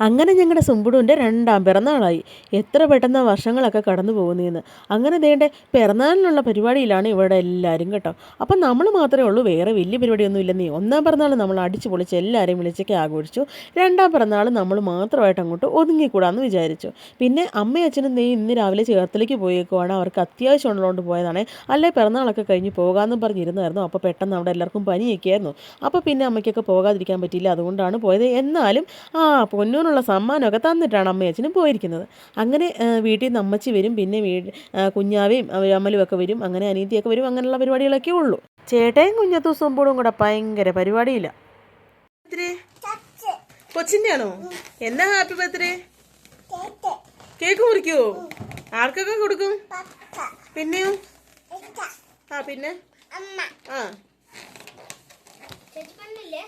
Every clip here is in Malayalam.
അങ്ങനെ ഞങ്ങളുടെ സുമ്പുടുവിന്റെ രണ്ടാം പിറന്നാളായി. എത്ര പെട്ടെന്ന് വർഷങ്ങളൊക്കെ കടന്നു പോകുന്നതെന്ന് അങ്ങനെ ദേണ്ട പിറന്നാളിനുള്ള പരിപാടിയിലാണ് ഇവിടെ എല്ലാവരും കേട്ടോ. അപ്പം നമ്മൾ മാത്രമേ ഉള്ളൂ വേറെ വലിയ പരിപാടിയൊന്നും ഇല്ലെന്നേ. ഒന്നാം പിറന്നാൾ നമ്മൾ അടിച്ചു പൊളിച്ച് എല്ലാവരെയും വിളിച്ചൊക്കെ ആഘോഷിച്ചു. രണ്ടാം പിറന്നാൾ നമ്മൾ മാത്രമായിട്ട് അങ്ങോട്ട് ഒതുങ്ങിക്കൂടാന്ന് വിചാരിച്ചു. പിന്നെ അമ്മയും അച്ഛനും നീ ഇന്ന് രാവിലെ ചേർത്തലേക്ക് പോയേക്കുവാണ്. അവർക്ക് അത്യാവശ്യം ഉള്ളതുകൊണ്ട് പോയതാണേ. അല്ലേ പിറന്നാളൊക്കെ കഴിഞ്ഞ് പോകാമെന്നും പറഞ്ഞിരുന്നായിരുന്നു. അപ്പോൾ പെട്ടെന്ന് അവിടെ എല്ലാവർക്കും പനിയൊക്കെയായിരുന്നു. അപ്പോൾ പിന്നെ അമ്മയ്ക്കൊക്കെ പോകാതിരിക്കാൻ പറ്റിയില്ല. അതുകൊണ്ടാണ് പോയത്. എന്നാലും ആ പൊന്നൂനുള്ള സമ്മാനമൊക്കെ തന്നിട്ടാണ് അമ്മയും അച്ഛനും പോയിരിക്കുന്നത്. അങ്ങനെ വീട്ടിൽ നിന്ന് അമ്മച്ചി വരും. പിന്നെ വീട് കുഞ്ഞാവേയും അമ്മലും ഒക്കെ വരും. അങ്ങനെ അനീതിയൊക്കെ വരും. അങ്ങനെയുള്ള പരിപാടികളൊക്കെ ഉള്ളൂ. ചേട്ടയും കുഞ്ഞത്തു സുമ്പോടും കൂടെ ഭയങ്കര പരിപാടിയില്ല. കൊച്ചിന്റെ ആണോ എന്നാ ഹാപ്പി ബർത്ത്ഡേ? കേക്ക് മുറിക്കോ? ആർക്കൊക്കെ കൊടുക്കും? പിന്നെയോ? ആ പിന്നെ? ആ. ചെച്ചിപ്പണ്ണില്ലേ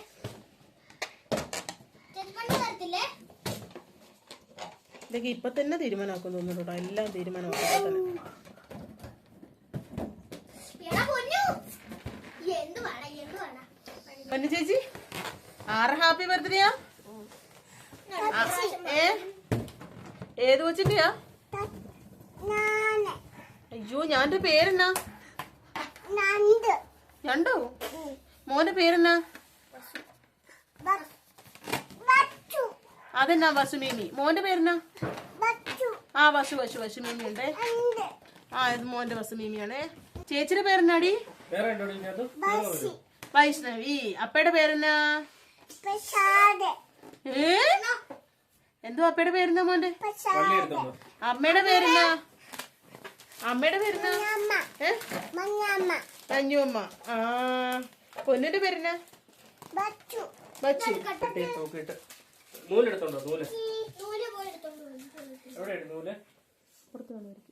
ചെച്ചിപ്പണ്ണ് തരത്തില്ലേ? ഇതൊക്കെ ഇപ്പൊ തന്നെ തീരുമാനമാക്കും തോന്നുന്നു കേട്ടോ. എല്ലാം തീരുമാനമാക്കും തന്നെ. പൊന്നു. ചേച്ചി ആറ് ഹാപ്പി ബർത്ത്ഡേയാ? ഏ? ഏത് കൊച്ചിന്റെയാ? അയ്യോ ഞാന്റെ പേരെന്നാ? രണ്ടോ. മോന്റെ പേരെന്നാ? അതെന്നാ വസുമീമി? മോന്റെ പേരെന്നാ? ബച്ചു. ആ വസു വസു വസുമീമി ഉണ്ടേ ആ ഇത് മോന്റെ വസുമീമിയാണ്. ചേച്ചിയുടെ പേരെന്നാടി ബസി. വൈഷ്ണവി. അപ്പയുടെ പേരെന്നാ? എന്തോ അപ്പയുടെ പേരെന്നാ മോന്റെ അമ്മയുടെ പേരെന്നാ? അമ്മയുടെ പേരെന്നാ? അമ്മ ഏ? മഞ്ഞമ്മ. അഞ്ഞുമ്മ ആ പൊന്നിന്റെ പേരെന്നാ? ബച്ചു. നൂലെടുത്തോണ്ടോ? നൂൽ. എവിടെയാണ് നൂൽ? വേണം എടുക്കണം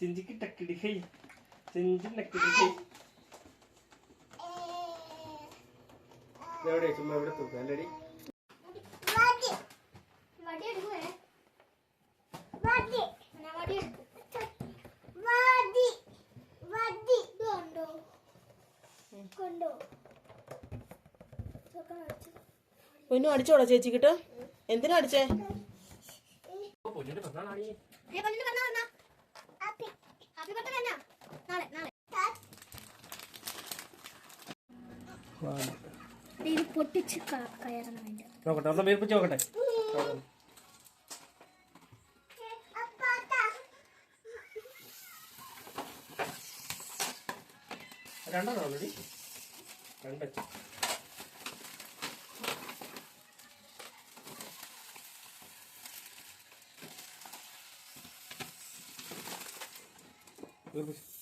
ചിഞ്ചിക്ക് ടക്കിടി ഹൈ ടക്കിടി ഹൈ എവിടെ ചുമ്മാ എവിടെ തൂക്കുക അല്ലടി വടി വടി എടുക്കുവേ വടി ഞാൻ വടി എടുക്കും വടി വടി ഇത് കൊണ്ടോ? കൊണ്ടോ? ചെറുക്കൻ അല്ലടി ഒന്നും അടിച്ചോടാ ചേച്ചി കിട്ടോ എന്തിനാ അടിച്ചേ? നാളെ നാളെ. ഇത് പൊട്ടിച്ച് കയറണം അതിന്റെ നോക്കട്ടെ ഒന്ന് വീർപ്പിച്ച് നോക്കട്ടെ. രണ്ടെണ്ണം ഓൾറെഡി രണ്ട്. വീർപ്പിച്ച്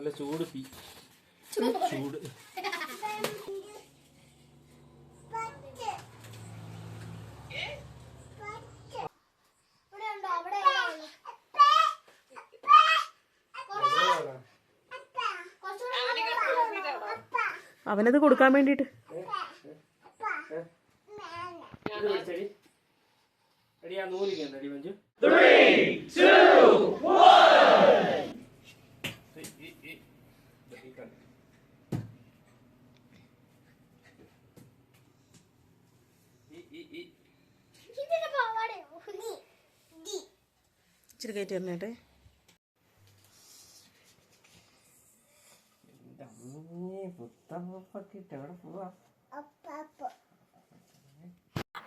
നല്ല ചൂട് പി ചൂട്. ഇവിടെ ഉണ്ടോ? അവിടെ അവനത് കൊടുക്കാൻ വേണ്ടിട്ട് അടിയാ പിടിച്ചടി എടി ആ നൂലിക്ക് അടി മഞ്ജു ഇതിന്റെ പാവാടയോ നീ ഡി ഇച്ചിരി കയറ്റി തരണേട്ടെ പുത്തപ്പൊക്കെ എവിടെ പോവാ?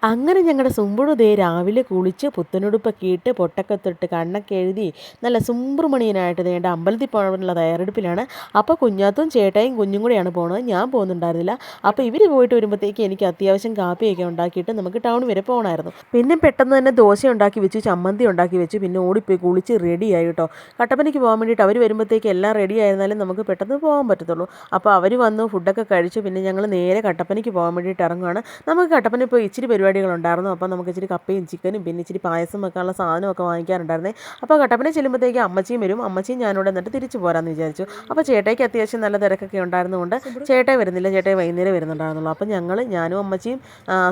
അങ്ങനെ ഞങ്ങളുടെ സുമ്പുഴു ദേ രാവിലെ കുളിച്ച് പുത്തനുടുപ്പൊക്കെ ഇട്ട് പൊട്ടൊക്കെ തൊട്ട് കണ്ണൊക്കെ എഴുതി നല്ല സുമ്പ്രമണിയനായിട്ട് നേണ്ട അമ്പലത്തിൽ പോകാനുള്ള തയ്യാറെടുപ്പിലാണ്. അപ്പോൾ കുഞ്ഞാത്തും ചേട്ടായും കുഞ്ഞും കൂടെയാണ് പോകുന്നത് ഞാൻ പോകുന്നുണ്ടായിരുന്നില്ല. അപ്പോൾ ഇവർ പോയിട്ട് വരുമ്പോഴത്തേക്ക് എനിക്ക് അത്യാവശ്യം കാപ്പിയൊക്കെ ഉണ്ടാക്കിയിട്ട് നമുക്ക് ടൗൺ വരെ പോകണമായിരുന്നു പിന്നെ പെട്ടെന്ന് തന്നെ ദോശ ഉണ്ടാക്കി വെച്ചു ചമ്മന്തി ഉണ്ടാക്കി വെച്ചു. പിന്നെ ഓടിപ്പോയി കുളിച്ച് റെഡിയായി കേട്ടോ കട്ടപ്പനയ്ക്ക് പോകാൻ വേണ്ടിയിട്ട് അവർ വരുമ്പോഴത്തേക്ക് എല്ലാം റെഡി ആയിരുന്നാലും നമുക്ക് പെട്ടെന്ന് പോകാൻ പറ്റത്തുള്ളൂ. അപ്പോൾ അവർ വന്നു ഫുഡൊക്കെ കഴിച്ചു. പിന്നെ ഞങ്ങൾ നേരെ കട്ടപ്പനയ്ക്ക് പോകാൻ വേണ്ടിയിട്ട് ഇറങ്ങുകയാണ് നമുക്ക് കട്ടപ്പന ഇപ്പോൾ ഇച്ചിരി പരിപാടികളുണ്ടായിരുന്നു. അപ്പോൾ നമുക്ക് ഇച്ചിരി കപ്പയും ചിക്കനും പിന്നെ ഇച്ചിരി പായസം വെക്കാനുള്ള സാധനമൊക്കെ വാങ്ങിക്കാനുണ്ടായിരുന്നേ. അപ്പോൾ കട്ടപ്പന ചെല്ലുമ്പോഴത്തേക്ക് അമ്മച്ചിയും വരും. അമ്മച്ചിയും ഞാനിവിടെ എന്നിട്ട് തിരിച്ചു പോരാന്ന് വിചാരിച്ചു. അപ്പോൾ ചേട്ടയ്ക്ക് അത്യാവശ്യം നല്ല തിരക്കൊക്കെ ഉണ്ടായിരുന്നുകൊണ്ട് ചേട്ടയെ വരുന്നില്ല. ചേട്ടയെ വൈകുന്നേരം വരുന്നുണ്ടായിരുന്നുള്ളൂ. അപ്പോൾ ഞങ്ങൾ ഞാനും അമ്മച്ചിയും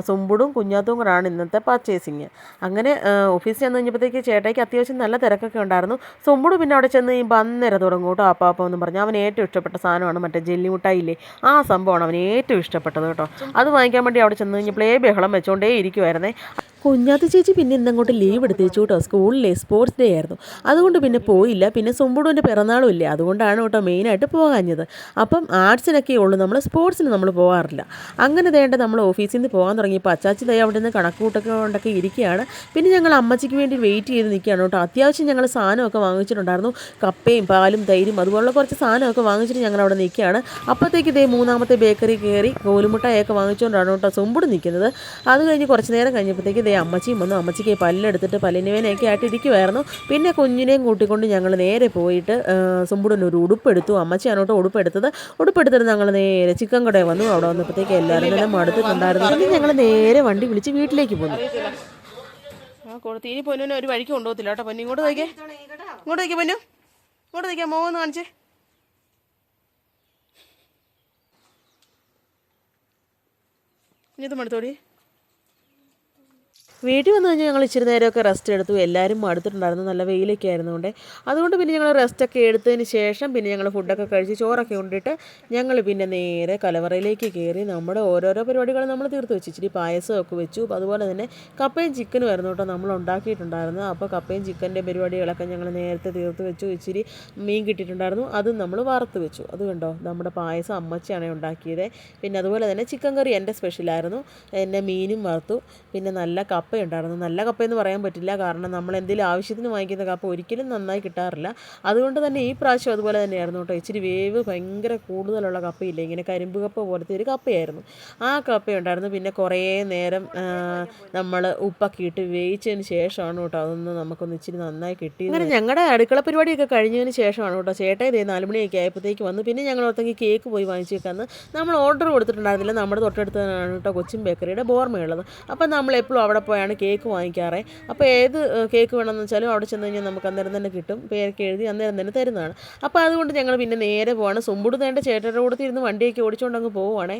സുമ്പുടും കുഞ്ഞാത്തും കൂടാണ് ഇന്നത്തെ പർച്ചേസിങ്. അങ്ങനെ ഓഫീസിൽ ചെന്ന് കഴിഞ്ഞപ്പോഴത്തേക്ക് ചേട്ടയ്ക്ക് അത്യാവശ്യം നല്ല തിരക്കൊക്കെ ഉണ്ടായിരുന്നു. സുമ്പുട് പിന്നെ അവിടെ ചെന്ന് ഈ ബന്നര തുടങ്ങും കേട്ടോ അപ്പാപ്പം എന്ന് പറഞ്ഞാൽ അവൻ ഏറ്റവും ഇഷ്ടപ്പെട്ട സാധനമാണ് മറ്റേ ജെല്ലി മുട്ടായില്ലേ ആ സംഭവമാണ് അവൻ ഏറ്റവും ഇഷ്ടപ്പെട്ടത് കേട്ടോ. അത് വാങ്ങിക്കാൻ വേണ്ടി അവിടെ ചെന്ന് കഴിഞ്ഞപ്പോഴേ ബഹളം വെച്ചുകൊണ്ടേ ഇരിക്കുമായിരുന്നേ കുഞ്ഞാത്തി ചേച്ചി പിന്നെ ഇന്നങ്ങോട്ട് ലീവ് എടുത്തേച്ചു കേട്ടോ. സ്കൂളിലെ സ്പോർട്സ് ഡേ ആയിരുന്നു. അതുകൊണ്ട് പിന്നെ പോയില്ല. പിന്നെ സുമ്പുടുവിന്റെ പിറന്നാളും ഇല്ലേ? അതുകൊണ്ടാണ് കേട്ടോ മെയിനായിട്ട് പോകാഞ്ഞത്. അപ്പം ആർട്സിനൊക്കെ ഉള്ളൂ. നമ്മൾ സ്പോർട്സിന് നമ്മൾ പോകാറില്ല. അങ്ങനെ വേണ്ട നമ്മൾ ഓഫീസിൽ നിന്ന് പോകാൻ തുടങ്ങിയപ്പോൾ അച്ചാച്ചി ദയ അവിടെ നിന്ന് കണക്കൂട്ടൊക്കെ കൊണ്ടൊക്കെ ഇരിക്കുകയാണ്. പിന്നെ ഞങ്ങൾ അമ്മച്ചിക്ക് വേണ്ടി വെയിറ്റ് ചെയ്ത് നിൽക്കുകയാണ് കേട്ടോ. അത്യാവശ്യം ഞങ്ങൾ സാധനമൊക്കെ വാങ്ങിച്ചിട്ടുണ്ടായിരുന്നു. കപ്പയും പാലും തൈരും അതുപോലുള്ള കുറച്ച് സാധനമൊക്കെ വാങ്ങിച്ചിട്ട് ഞങ്ങൾ അവിടെ നിൽക്കുകയാണ്. അപ്പോഴത്തേക്ക് ഇതേ മൂന്നാമത്തെ ബേക്കറി കയറി കോലുമുട്ടായൊക്കെ വാങ്ങിച്ചുകൊണ്ടാണ് കേട്ടോ സുമ്പുട് നിൽക്കുന്നത്. അത് കഴിഞ്ഞ് കുറച്ച് നേരം കഴിഞ്ഞപ്പോഴത്തേക്ക് ഇതേ അമ്മച്ചിയും വന്നു. അമ്മച്ചിക്ക് പല്ലെടുത്തിട്ട് പല്ലിനുവേനൊക്കെ ആയിട്ട് ഇരിക്കുമായിരുന്നു പിന്നെ കുഞ്ഞിനെയും കൂട്ടിക്കൊണ്ട് ഞങ്ങൾ നേരെ പോയിട്ട് ആ, സുമ്പുടിന് ഒരു ഉടുപ്പെടുത്തു. അമ്മച്ചിയാണ് കേട്ടോ ഉടുപ്പെടുത്തത്. ഉടുപ്പെടുത്തിട്ട് ഞങ്ങൾ നേരെ ചിക്കൻ കടയിൽ വന്നു. അവിടെ വന്നപ്പോഴത്തേക്ക് എല്ലാവരും തന്നെ മടുത്തിട്ടുണ്ടായിരുന്നു പിന്നെ ഞങ്ങൾ നേരെ വണ്ടി വിളിച്ച് വീട്ടിലേക്ക് പോന്നു. ആ കൊടുത്ത് ഇനി പൊന്നുവിനെ ഒരു വഴിക്ക് കൊണ്ടുപോകത്തില്ല കേട്ടോ പൊന്നു. ഇങ്ങോട്ട് നോക്കിയേ. ഇങ്ങോട്ട് നോക്കിയേ പൊന്നു. ഇങ്ങോട്ട് നോക്കിയാൽ മോന്ന് കാണിച്ചേ. ഇനി ഇത് മടുത്തോടി. വീട്ടിൽ വന്നു കഴിഞ്ഞാൽ ഞങ്ങൾ ഇച്ചിരി നേരമൊക്കെ റെസ്റ്റ് എടുത്തു. എല്ലാവരും മടുത്തിട്ടുണ്ടായിരുന്നു. നല്ല വെയിലൊക്കെ ആയിരുന്നുകൊണ്ട് അതുകൊണ്ട് പിന്നെ ഞങ്ങൾ റെസ്റ്റൊക്കെ എടുത്തതിന് ശേഷം പിന്നെ ഞങ്ങൾ ഫുഡൊക്കെ കഴിച്ച് ചോറൊക്കെ ഉണ്ടിട്ട് ഞങ്ങൾ പിന്നെ നേരെ കലവറയിലേക്ക് കയറി. നമ്മുടെ ഓരോരോ പരിപാടികൾ നമ്മൾ തീർത്ത് വെച്ചു. ഇച്ചിരി പായസമൊക്കെ വെച്ചു. അതുപോലെ തന്നെ കപ്പയും ചിക്കനും ആയിരുന്നു കേട്ടോ നമ്മൾ ഉണ്ടാക്കിയിട്ടുണ്ടായിരുന്നു അപ്പോൾ കപ്പയും ചിക്കന്റെ പരിപാടികളൊക്കെ ഞങ്ങൾ നേരത്തെ തീർത്ത് വെച്ചു. ഇച്ചിരി മീൻ കിട്ടിയിട്ടുണ്ടായിരുന്നു. അതും നമ്മൾ വറുത്ത് വെച്ചു. അത് കണ്ടോ? നമ്മുടെ പായസം അമ്മച്ചിയാണ് ഉണ്ടാക്കിയത്. പിന്നെ അതുപോലെ തന്നെ ചിക്കൻ കറി എന്റെ സ്പെഷ്യലായിരുന്നു എന്റെ മീനും വറുത്തു. പിന്നെ നല്ല കപ്പ ഉണ്ടായിരുന്നു നല്ല കപ്പയെന്ന് പറയാൻ പറ്റില്ല. കാരണം നമ്മൾ എന്തെങ്കിലും ആവശ്യത്തിന് വാങ്ങിക്കുന്ന കപ്പ ഒരിക്കലും നന്നായി കിട്ടാറില്ല. അതുകൊണ്ട് തന്നെ ഈ പ്രാവശ്യം അതുപോലെ തന്നെയായിരുന്നു കേട്ടോ. ഇച്ചിരി വേവ് ഭയങ്കര കൂടുതലുള്ള കപ്പയില്ല? ഇങ്ങനെ കരിമ്പ് കപ്പ പോലത്തെ ഒരു കപ്പയായിരുന്നു. ആ കപ്പയുണ്ടായിരുന്നു. പിന്നെ കുറേ നേരം നമ്മൾ ഉപ്പൊക്കെ ഇട്ട് വേവിച്ചതിന് ശേഷമാണ് കേട്ടോ. അതൊന്ന് നമുക്കൊന്ന് ഇച്ചിരി നന്നായി കിട്ടി അങ്ങനെ ഞങ്ങളുടെ അടുക്കള പരിപാടിയൊക്കെ കഴിഞ്ഞതിന് ശേഷമാണ് കേട്ടോ. ചേട്ടാ ഇതേ നാല് മണിയൊക്കെ ആയപ്പോഴത്തേക്ക് വന്ന് പിന്നെ ഞങ്ങൾ ഓർത്തെങ്കിൽ കേക്ക് പോയി വാങ്ങിച്ചേക്കാന്ന് നമ്മൾ ഓർഡർ കൊടുത്തിട്ടുണ്ടായിരുന്നില്ല. നമ്മുടെ തൊട്ടടുത്താണ് കേട്ടോ കൊച്ചിൻ ബേക്കറിയുടെ ബോർമയുള്ളത്. അപ്പം നമ്മൾ എപ്പോഴും അവിടെ പോയാണ് കേക്ക് വാങ്ങിക്കാറ്. അപ്പോൾ ഏത് കേക്ക് വേണമെന്ന് വെച്ചാലും അവിടെ ചെന്ന് കഴിഞ്ഞാൽ നമുക്ക് അന്നേരം തന്നെ കിട്ടും. പേരൊക്കെ എഴുതി അന്നേരം തന്നെ തരുന്നതാണ്. അപ്പോൾ അതുകൊണ്ട് ഞങ്ങൾ പിന്നെ നേരെ പോവാണ്. സുമ്പുട് നേണ്ട ചേട്ടന്റെ കൂടെ ഇരുന്ന് വണ്ടിയൊക്കെ ഓടിച്ചുകൊണ്ട് അങ്ങ് പോവുകയാണേ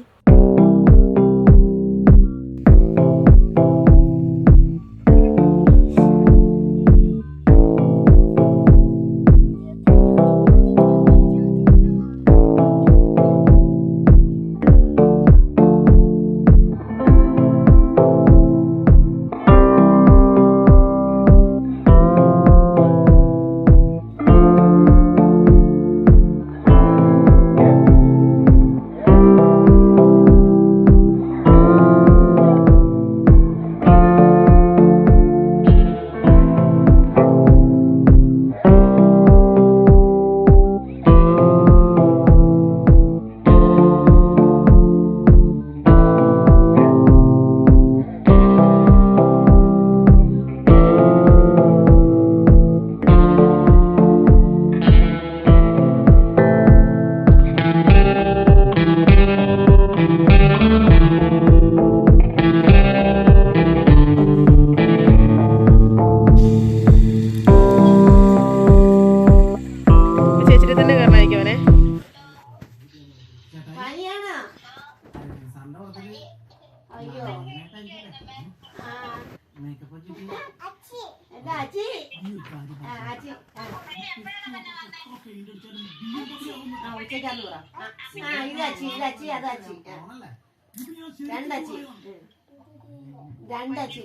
രണ്ടച്ചി.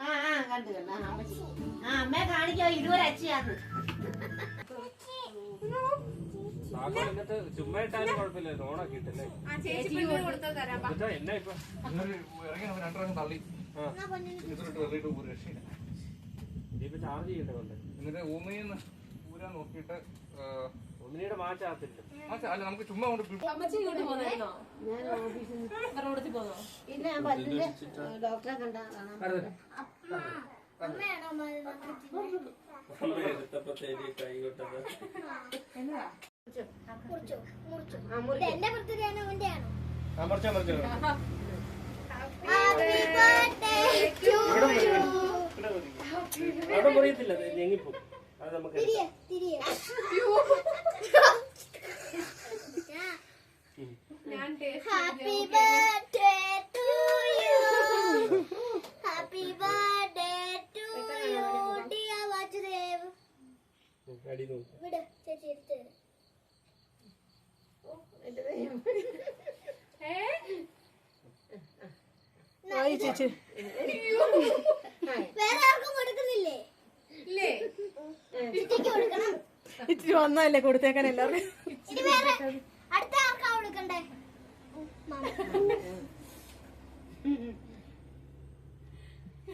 ആ ആ കണ്ടു കണ്ടു. ആ അമ്മച്ചി. ആ അമ്മയെ കാണിക്കോ ഇതുവരെ അച്ചിയാന്ന് എന്നിട്ട് ഊമയിൽ നിന്ന് ഊരാൻ നോക്കിയിട്ട് ആ, മാറ്റാത്തില്ല അല്ല നമുക്ക് ചുമ്മാ ഡോക്ടറെ കണ്ടാ. എന്റെ ബർത്ത്ഡേ ആണ് അവന്റെയാണോ അമർച്ചാ. മറിച്ചോ ഹാപ്പി ബർത്ത്ഡേ ടു യു അവിടെ മുറിയത്തില്ല ഞെങ്ങിപ്പോ അത് നമുക്ക് എടുക്കാം. തിരിയെ happy birthday to you happy birthday to you dear Vasudev അടി നോക്ക് വിട് ചേച്ചി എടുത്ത് തരാം. ആയി ചേച്ചി വേറെ ആർക്കും കൊടുക്കുന്നില്ലേ ഇല്ലേ ചിറ്റിക്ക് കൊടുക്കണം ഇച്ചിരി വന്നല്ലേ കൊടുത്തേക്കാൻ വേറെ അടുത്ത ആർക്കാ കൊടുക്കണ്ടേ മാമ.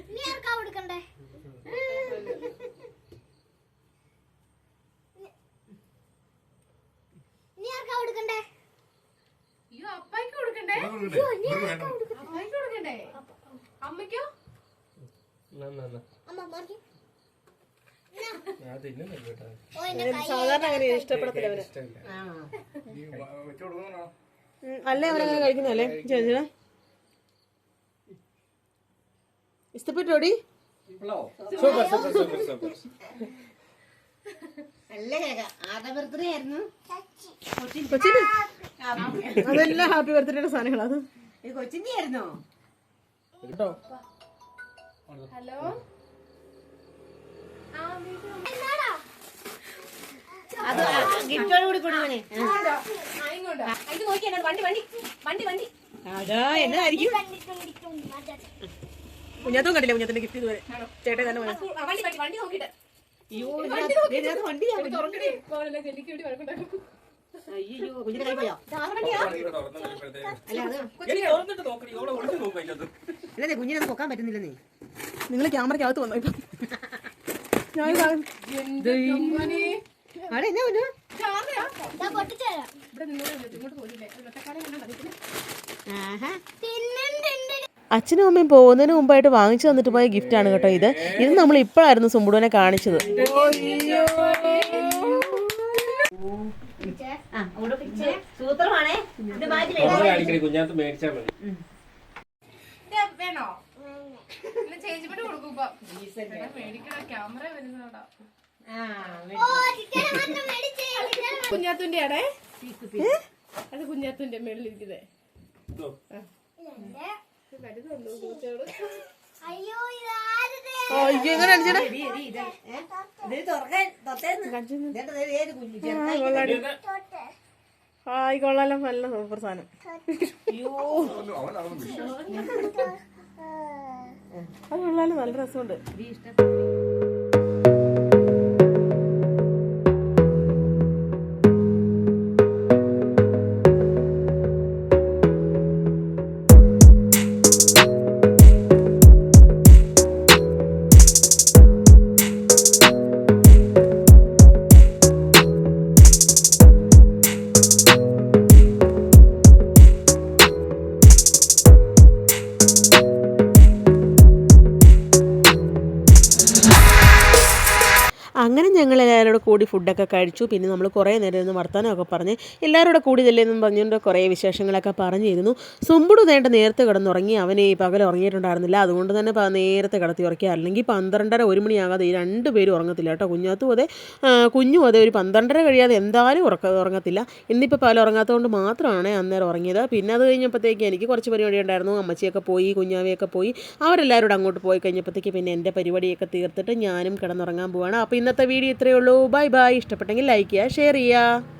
ഇനി ആർക്കാ കൊടുക്കണ്ടേ നീ ആർക്കാ കൊടുക്കണ്ടേ അയ്യോ അപ്പായിക്ക് കൊടുക്കണ്ടേ ഇവർക്ക് വേണ്ട. അപ്പായിക്ക് കൊടുക്കണ്ടേ അമ്മയ്ക്കോ. അമ്മ മാറി ഞാൻ തിന്നുന്നില്ല കേട്ടോ ഓ എന്റെ കൈ സാധാരണ അങ്ങനെ ഇഷ്ടപ്പെടത്തില്ല അല്ലേ അവനങ്ങനെ കഴിക്കുന്നല്ലേ ചേച്ചിയുടെ ഇഷ്ടപ്പെട്ടോടി സൂപ്പർ സൂപ്പർ സൂപ്പർ സൂപ്പർ അതെല്ലാം ഹാപ്പി ബർത്ത്ഡേയുടെ അത്. ഇത് കൊച്ചിന്റെ ആയിരുന്നോ ഹലോ? അത് ഗിഫ്റ്റോട് കൂടി കൊടുക്കണേ അതാ കുഞ്ഞാത്തും കണ്ടില്ല കുഞ്ഞാത്തിന്റെ ഗിഫ്റ്റ് ഇതുവരെ ചേട്ടൻ തന്നെ വണ്ടി നോക്കിട്ട് അയ്യോ വേണ്ടി അയ്യോ കുഞ്ഞിന്റെ കൈ പോയോ? അല്ല അത് അല്ലേ കുഞ്ഞിനെ നോക്കാൻ പറ്റുന്നില്ലെന്നേ. നിങ്ങൾ ക്യാമറയ്ക്കകത്ത് വന്നോ ഇപ്പൊ? അച്ഛനും അമ്മയും പോകുന്നതിന് മുമ്പായിട്ട് വാങ്ങിച്ചു തന്നിട്ട് പോയ ഗിഫ്റ്റ് ആണ് കേട്ടോ ഇത്. ഇത് നമ്മൾ ഇപ്പോഴായിരുന്നു സുമ്പുടുവിനെ കാണിച്ചത്. സൂത്രമാണേ. കുഞ്ഞാത്ത് മേടിച്ചാ മതി ഇത് വേണോ ഇന്ന് ചേഞ്ച് മേടിക്കണ ക്യാമറ കുഞ്ഞാത്തുന്റെ ആടേ? അത് കുഞ്ഞാത്തുന്റെ മേളിലിരിക്കുന്നേ. ഹായ് കൊള്ളാലോ നല്ല സൂപ്പർ സാധനം. അത് കൊള്ളാലും നല്ല രസമുണ്ട്. ഫുഡൊക്കെ കഴിച്ചു. പിന്നെ നമ്മൾ കുറേ നേരം ഒന്ന് വർത്തമാനമൊക്കെ പറഞ്ഞ് എല്ലാവരും കൂടെ കൂടി ഇതല്ലേ എന്നും പറഞ്ഞുകൊണ്ട് കുറേ വിശേഷങ്ങളൊക്കെ പറഞ്ഞിരുന്നു. സുമ്പുടു നേണ്ട നേരത്തെ കിടന്നുറങ്ങി അവന് ഈ പകൽ ഉറങ്ങിയിട്ടുണ്ടായിരുന്നില്ല. അതുകൊണ്ട് തന്നെ നേരത്തെ കിടത്തി ഉറക്കി. അല്ലെങ്കിൽ പന്ത്രണ്ടര ഒരു മണിയാകാതെ ഈ രണ്ട് പേരും ഉറങ്ങത്തില്ല കേട്ടോ. കുഞ്ഞാത്തും അതെ കുഞ്ഞു അതെ ഒരു പന്ത്രണ്ടര കഴിയാതെ എന്തായാലും ഉറക്ക ഉറങ്ങത്തില്ല. ഇന്നിപ്പോൾ പകൽ ഉറങ്ങാത്തതുകൊണ്ട് മാത്രമാണ് അന്നേരം ഉറങ്ങിയത്. പിന്നെ അത് കഴിഞ്ഞപ്പോഴത്തേക്ക് എനിക്ക് കുറച്ച് പരിപാടി ഉണ്ടായിരുന്നു. അമ്മച്ചിയൊക്കെ പോയി കുഞ്ഞാവിയൊക്കെ പോയി. അവരെല്ലാവരും കൂടെ അങ്ങോട്ട് പോയി കഴിഞ്ഞപ്പോഴത്തേക്ക് പിന്നെ എന്റെ പരിപാടിയൊക്കെ തീർത്തിട്ട് ഞാനും കിടന്നുറങ്ങാൻ പോവാണ്. അപ്പോൾ ഇന്നത്തെ വീഡിയോ ഇത്രയേ ഉള്ളൂ. Bye bye. ബൈ ഇഷ്ടപ്പെട്ടെങ്കിൽ ലൈക്ക് ചെയ്യുക ഷെയർ ചെയ്യുക.